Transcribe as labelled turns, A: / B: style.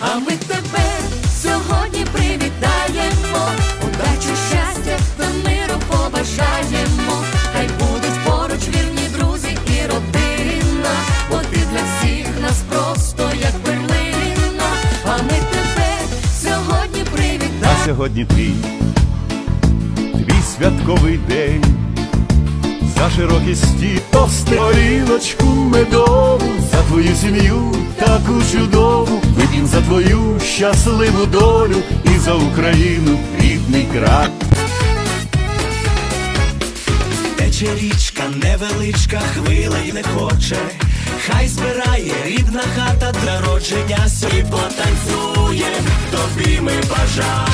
A: А ми тебе сьогодні привітаємо, удачу, щастя та миру побажаємо. Хай будуть поруч вірні друзі і родина, бо ти для всіх нас просто як перлина. А ми тебе сьогодні
B: А
A: привітаємо.
B: сьогодні твій, твій святковий день. За широкий стіл тости медову, за твою сім'ю таку чудову, твою щасливу долю і за Україну рідний край.
C: Тече річка невеличка, хвиля й не хоче. Хай збирає рідна хата для родження сьогодні потанцює, тобі ми бажаєм,